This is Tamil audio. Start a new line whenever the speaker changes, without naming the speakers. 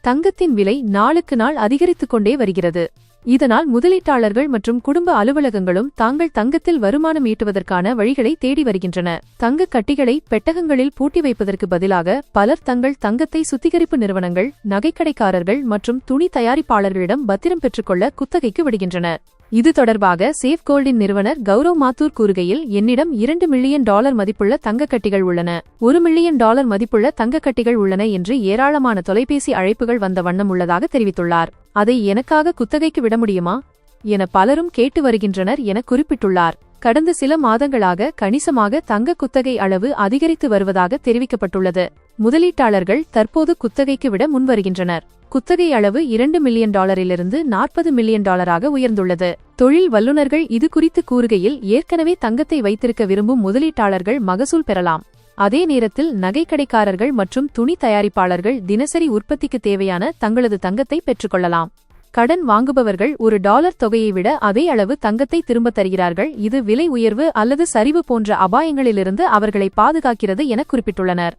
தங்கத்தின் விலை நாளுக்கு நாள் அதிகரித்துக் கொண்டே வருகிறது. இதனால் முதலீட்டாளர்கள் மற்றும் குடும்ப அலுவலகங்களும் தாங்கள் தங்கத்தில் வருமானம் ஈட்டுவதற்கான வழிகளை தேடி வருகின்றன. தங்கக் கட்டிகளை பெட்டகங்களில் பூட்டி வைப்பதற்கு பதிலாக பலர் தங்கள் தங்கத்தை சுத்திகரிப்பு நிறுவனங்கள் நகைக்கடைக்காரர்கள் மற்றும் துணி தயாரிப்பாளர்களிடம் பத்திரம் பெற்றுக்கொள்ள குத்தகைக்கு விடுகின்றனர். இது தொடர்பாக சேஃப் கோல்டின் நிறுவனர் கௌரவ் மாத்தூர் கூறுகையில் என்னிடம் இரண்டு மில்லியன் டாலர் மதிப்புள்ள தங்கக் கட்டிகள் உள்ளன. ஒரு மில்லியன் டாலர் மதிப்புள்ள தங்கக் கட்டிகள் உள்ளன என்று ஏராளமான தொலைபேசி அழைப்புகள் வந்த வண்ணம் உள்ளதாக தெரிவித்துள்ளார். அதை எனக்காக குத்தகைக்கு விட முடியுமா என பலரும் கேட்டு வருகின்றனர் என குறிப்பிட்டுள்ளார். கடந்த சில மாதங்களாக கணிசமாக தங்க குத்தகை அளவு அதிகரித்து வருவதாக தெரிவிக்கப்பட்டுள்ளது. முதலீட்டாளர்கள் தற்போது குத்தகைக்கு விட முன்வருகின்றனர். குத்தகை அளவு இரண்டு மில்லியன் டாலரிலிருந்து நாற்பது மில்லியன் டாலராக உயர்ந்துள்ளது. தொழில் வல்லுநர்கள் இது குறித்து கூறுகையில் ஏற்கனவே தங்கத்தை வைத்திருக்க விரும்பும் முதலீட்டாளர்கள் மகசூல் பெறலாம். அதே நேரத்தில் நகைக்கடைக்காரர்கள் மற்றும் துணி தயாரிப்பாளர்கள் தினசரி உற்பத்திக்கு தேவையான தங்களது தங்கத்தை பெற்றுக்கொள்ளலாம். கடன் வாங்குபவர்கள் ஒரு டாலர் தொகையை விட அதே அளவு தங்கத்தை திரும்பத் தருகிறார்கள். இது விலை உயர்வு அல்லது சரிவு போன்ற அபாயங்களிலிருந்து அவர்களை பாதுகாக்கிறது என குறிப்பிட்டுள்ளனர்.